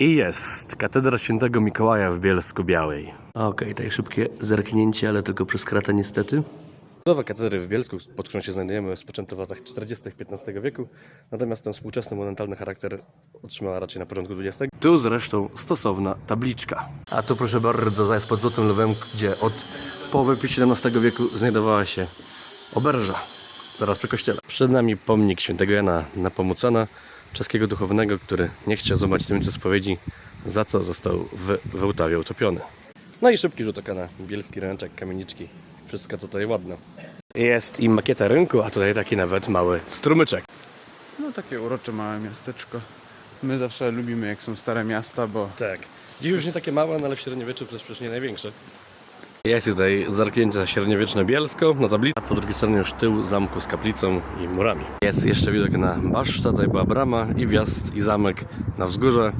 I jest katedra świętego Mikołaja w Bielsku Białej. Okej, tutaj szybkie zerknięcie, ale tylko przez kratę niestety. Budowa katedry w Bielsku, pod którą się znajdujemy, rozpoczęto w latach 40. XV wieku, natomiast ten współczesny monumentalny charakter otrzymała raczej na początku XX. Tu zresztą stosowna tabliczka. A tu proszę bardzo, zaraz pod Złotym Lwem, gdzie od połowy XVII wieku znajdowała się oberża, zaraz przy kościele. Przed nami pomnik świętego Jana Napomucana, czeskiego duchownego, który nie chciał złamać tajemnicy spowiedzi, za co został w Wełtawie utopiony. No i szybki rzut oka na bielski ręczek, kamieniczki, wszystko co tutaj ładne. Jest i makieta rynku, a tutaj taki nawet mały strumyczek. No takie urocze małe miasteczko. My zawsze lubimy jak są stare miasta, bo Tak. Dziś już nie takie małe, no ale w średniowieczu przecież nie największe. Jest tutaj zerknięcie średniowieczne Bielsko na tablicy, a po drugiej stronie już tył zamku z kaplicą i murami. Jest jeszcze widok na basztę, tutaj była brama i wjazd i zamek na wzgórze.